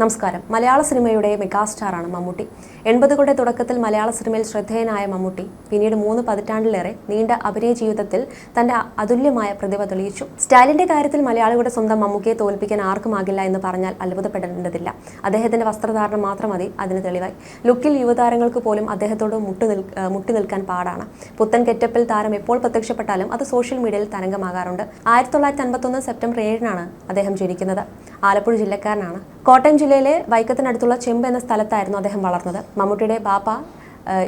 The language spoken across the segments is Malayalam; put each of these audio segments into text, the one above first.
നമസ്കാരം. മലയാള സിനിമയുടെ മെഗാസ്റ്റാറാണ് മമ്മൂട്ടി. എൺപതുകളുടെ തുടക്കത്തിൽ മലയാള സിനിമയിൽ ശ്രദ്ധേയനായ മമ്മൂട്ടി പിന്നീട് മൂന്ന് പതിറ്റാണ്ടിലേറെ നീണ്ട അഭിനയ ജീവിതത്തിൽ തന്റെ അതുല്യമായ പ്രതിഭ തെളിയിച്ചു. സ്റ്റാലിന്റെ കാര്യത്തിൽ മലയാളികളുടെ സ്വന്തം മമ്മൂക്കയെ തോൽപ്പിക്കാൻ ആർക്കുമാകില്ല എന്ന് പറഞ്ഞാൽ അത്ഭുതപ്പെടേണ്ടതില്ല. അദ്ദേഹത്തിന്റെ വസ്ത്രധാരണം മാത്രം മതി അതിന് തെളിവായി. ലുക്കിൽ യുവതാരങ്ങൾക്ക് പോലും അദ്ദേഹത്തോട് മുട്ടു മുട്ടി നിൽക്കാൻ പാടാണ്. പുത്തൻ കെറ്റപ്പിൽ താരം എപ്പോൾ പ്രത്യക്ഷപ്പെട്ടാലും അത് സോഷ്യൽ മീഡിയയിൽ തരംഗമാകാറുണ്ട്. ആയിരത്തി തൊള്ളായിരത്തി അൻപത്തൊന്ന് സെപ്റ്റംബർ ഏഴിനാണ് അദ്ദേഹം ജനിക്കുന്നത്. ആലപ്പുഴ ജില്ലക്കാരനാണ്. കോട്ടയം ജില്ലയിലെ വൈക്കത്തിനടുത്തുള്ള ചെമ്പ് എന്ന സ്ഥലത്തായിരുന്നു അദ്ദേഹം വളർന്നത്. മമ്മൂട്ടിയുടെ ബാപ്പ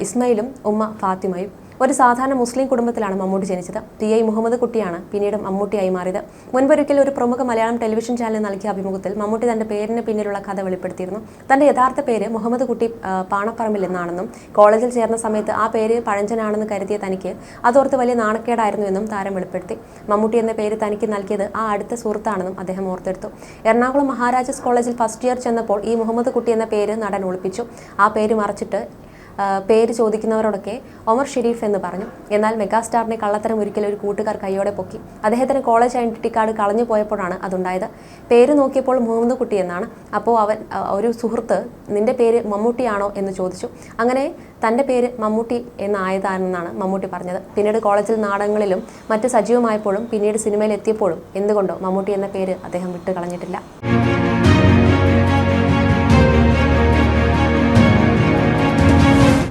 ഇസ്മയിലും ഉമ്മ ഫാത്തിമയും ഒരു സാധാരണ മുസ്ലിം കുടുംബത്തിലാണ് മമ്മൂട്ടി ജനിച്ചത്. ടി ഐ മുഹമ്മദ് കുട്ടിയാണ് പിന്നീട് മമ്മൂട്ടിയായി മാറിയത്. മുൻപൊരിക്കൽ ഒരു പ്രമുഖ മലയാളം ടെലിവിഷൻ ചാനൽ നൽകിയ അഭിമുഖത്തിൽ മമ്മൂട്ടി തന്റെ പേരിന് പിന്നിലുള്ള കഥ വെളിപ്പെടുത്തിയിരുന്നു. തന്റെ യഥാർത്ഥ പേര് മുഹമ്മദ് കുട്ടി പാണപ്പറമ്പിൽ എന്നാണെന്നും കോളേജിൽ ചേർന്ന സമയത്ത് ആ പേര് പഴഞ്ചനാണെന്ന് കരുതിയ തനിക്ക് അതോർത്ത് വലിയ നാണക്കേടായിരുന്നു എന്നും താരം വെളിപ്പെടുത്തി. മമ്മൂട്ടി എന്ന പേര് തനിക്ക് നൽകിയത് ആ അടുത്ത സുഹൃത്താണെന്നും അദ്ദേഹം ഓർത്തെടുത്തു. എറണാകുളം മഹാരാജാസ് കോളേജിൽ ഫസ്റ്റ് ഇയർ ചെന്നപ്പോൾ ഈ മുഹമ്മദ് കുട്ടി എന്ന പേര് നടൻ ഒളിപ്പിച്ചു. ആ പേര് മറച്ചിട്ട് പേര് ചോദിക്കുന്നവരോടൊക്കെ ഒമർ ഷെരീഫ് എന്ന് പറഞ്ഞു. എന്നാൽ മെഗാസ്റ്റാറിനെ കള്ളത്തരം ഒരിക്കൽ ഒരു കൂട്ടുകാർ കൈയോടെ പൊക്കി. അദ്ദേഹത്തിന് കോളേജ് ഐഡന്റിറ്റി കാർഡ് കളഞ്ഞു പോയപ്പോഴാണ് അതുണ്ടായത്. പേര് നോക്കിയപ്പോൾ മുഹമ്മദ് കുട്ടി എന്നാണ്. അപ്പോൾ അവൻ ഒരു സുഹൃത്ത് നിന്റെ പേര് മമ്മൂട്ടിയാണോ എന്ന് ചോദിച്ചു. അങ്ങനെ തന്റെ പേര് മമ്മൂട്ടി എന്നായതാണെന്നാണ് മമ്മൂട്ടി പറഞ്ഞത്. പിന്നീട് കോളേജിൽ നാടകങ്ങളിലും മറ്റ് സജീവമായപ്പോഴും പിന്നീട് സിനിമയിൽ എത്തിയപ്പോഴും എന്തുകൊണ്ടോ മമ്മൂട്ടി എന്ന പേര് അദ്ദേഹം വിട്ടു കളഞ്ഞിട്ടില്ല.